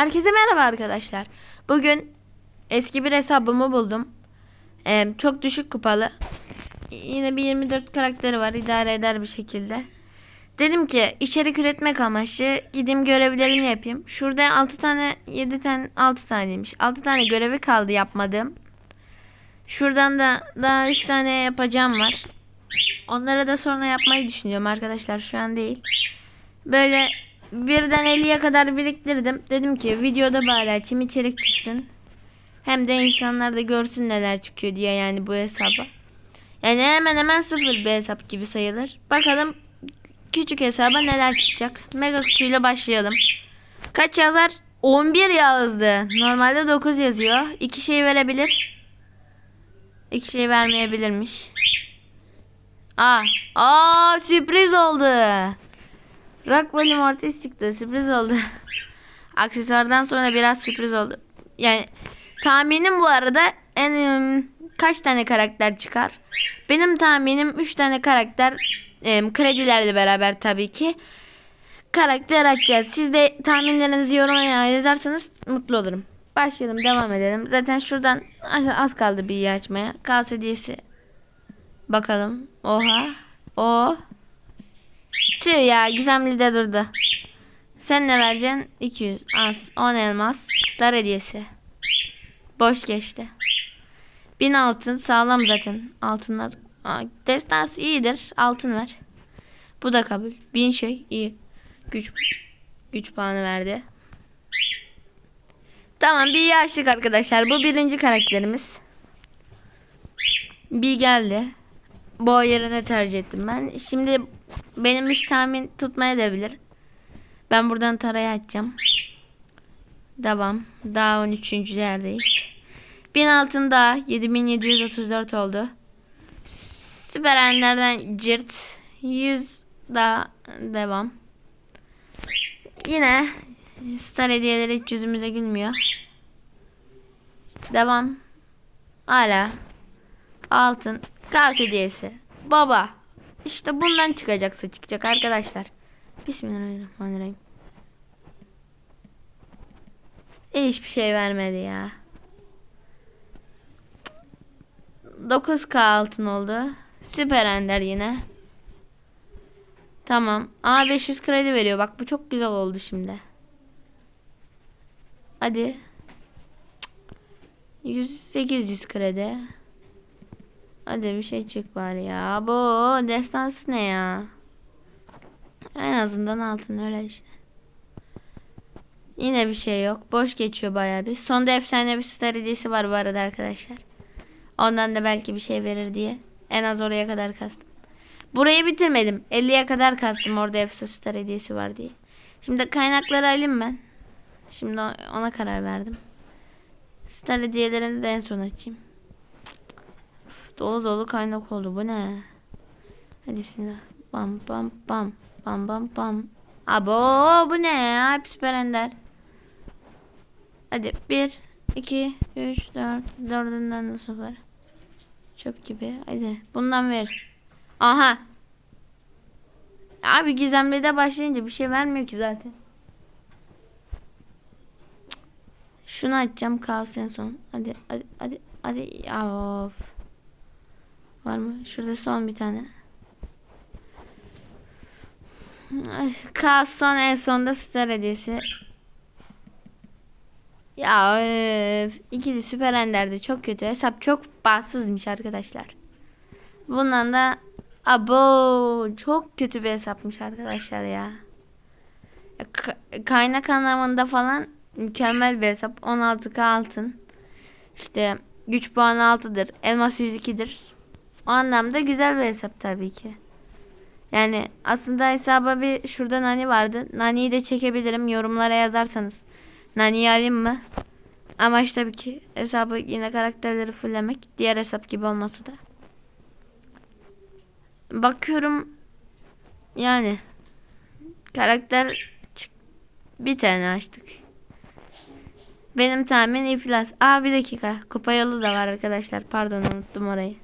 Herkese merhaba arkadaşlar. Bugün eski bir hesabımı buldum. Ee, çok düşük kupalı. Yine bir 24 karakteri var. idare eder bir şekilde. Dedim ki içerik üretmek amaçlı gideyim görevlerimi yapayım. Şurada 6 tane 7 tane 6 taneymiş. 6 tane görevi kaldı yapmadığım. Şuradan da daha 3 tane yapacağım var. Onları da sonra yapmayı düşünüyorum arkadaşlar. Şu an değil. Böyle birden 50'ye kadar biriktirdim. Dedim ki videoda bari açayım içerik çıksın. Hem de insanlar da görsün neler çıkıyor diye yani bu hesaba. Yani hemen hemen sıfır bir hesap gibi sayılır. Bakalım küçük hesaba neler çıkacak. Mega kutuyla başlayalım. Kaç yazar? 11 yazdı. Normalde 9 yazıyor. İki şey verebilir. İki şey vermeyebilirmiş. Aa, aa sürpriz oldu. Rock Ball Mortis çıktı. Sürpriz oldu. Aksesuardan sonra biraz sürpriz oldu. Yani tahminim bu arada en kaç tane karakter çıkar? Benim tahminim 3 tane karakter em, kredilerle beraber tabii ki karakter açacağız. Siz de tahminlerinizi yoruma yazarsanız mutlu olurum. Başlayalım devam edelim. Zaten şuradan az- kaldı bir açmaya. Kaos hediyesi bakalım. Oha. O. Tüh ya gizemli de durdu. Sen ne vereceksin? 200 az. 10 elmas. Star hediyesi. Boş geçti. 1000 altın sağlam zaten. Altınlar. Aa, destansı iyidir. Altın ver. Bu da kabul. 1000 şey iyi. Güç güç puanı verdi. Tamam bir açtık arkadaşlar. Bu birinci karakterimiz. Bir geldi. Bu yerine tercih ettim ben. Şimdi benim hiç tahmin tutmaya da. Ben buradan tarayı açacağım. Devam. Daha 13. yerdeyiz. 1000 altın daha 7734 oldu. Süper enlerden cırt 100 daha devam. Yine star hediyeleri hiç yüzümüze gülmüyor. Devam. Hala altın kaos hediyesi. Baba. İşte bundan çıkacaksa çıkacak arkadaşlar. Bismillahirrahmanirrahim. Hiçbir şey vermedi ya. 9k altın oldu. Süper ender yine. Tamam. Aa 500 kredi veriyor. Bak bu çok güzel oldu şimdi. Hadi. 100 800 kredi. Hadi bir şey çık bari ya. Bu destansı ne ya? En azından altın öyle işte. Yine bir şey yok. Boş geçiyor bayağı bir. Sonda efsane bir star hediyesi var bu arada arkadaşlar. Ondan da belki bir şey verir diye. En az oraya kadar kastım. Burayı bitirmedim. 50'ye kadar kastım orada efsane star hediyesi var diye. Şimdi kaynakları alayım ben. Şimdi ona karar verdim. Star hediyelerini de en son açayım. Dolu dolu kaynak oldu. Bu ne? Hadi bismillah. Bam bam bam. Bam bam bam. Abo bu ne ya? Hep süper ender. Hadi 1, 2, 3, 4. Dördünden de sıfır. Çöp gibi. Hadi bundan ver. Aha. Abi gizemli de başlayınca bir şey vermiyor ki zaten. Şunu açacağım kalsın son. Hadi hadi hadi hadi. Of. Var mı? Şurada son bir tane. Ay, Kaos son en sonda star hediyesi. Ya öf. İkili süper enderdi. Çok kötü. Hesap çok bahtsızmış arkadaşlar. Bundan da abo çok kötü bir hesapmış arkadaşlar. Ya, ka- Kaynak anlamında falan mükemmel bir hesap. 16k altın. İşte güç puanı 6'dır. Elmas 102'dir. O anlamda güzel bir hesap tabii ki. Yani aslında hesaba bir şurada Nani vardı. Nani'yi de çekebilirim. Yorumlara yazarsanız. Nani'yi alayım mı? Amaç tabii ki hesabı yine karakterleri fulllemek. Diğer hesap gibi olması da. Bakıyorum yani karakter çık- bir tane açtık. Benim tahmin iflas. Aa bir dakika. Kupa yolu da var arkadaşlar. Pardon unuttum orayı.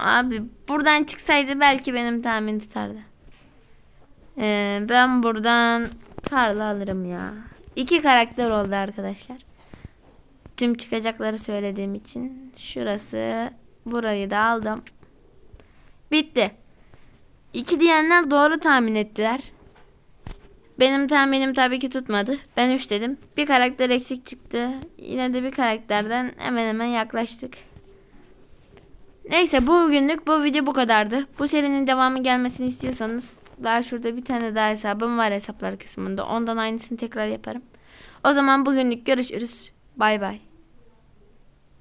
Abi buradan çıksaydı belki benim tahmin tutardı. Ee, ben buradan Karlı alırım ya. İki karakter oldu arkadaşlar. Tüm çıkacakları söylediğim için. Şurası. Burayı da aldım. Bitti. İki diyenler doğru tahmin ettiler. Benim tahminim tabii ki tutmadı. Ben 3 dedim. Bir karakter eksik çıktı. Yine de bir karakterden hemen hemen yaklaştık. Neyse bugünlük bu video bu kadardı. Bu serinin devamı gelmesini istiyorsanız daha şurada bir tane daha hesabım var hesaplar kısmında. Ondan aynısını tekrar yaparım. O zaman bugünlük görüşürüz. Bay bay.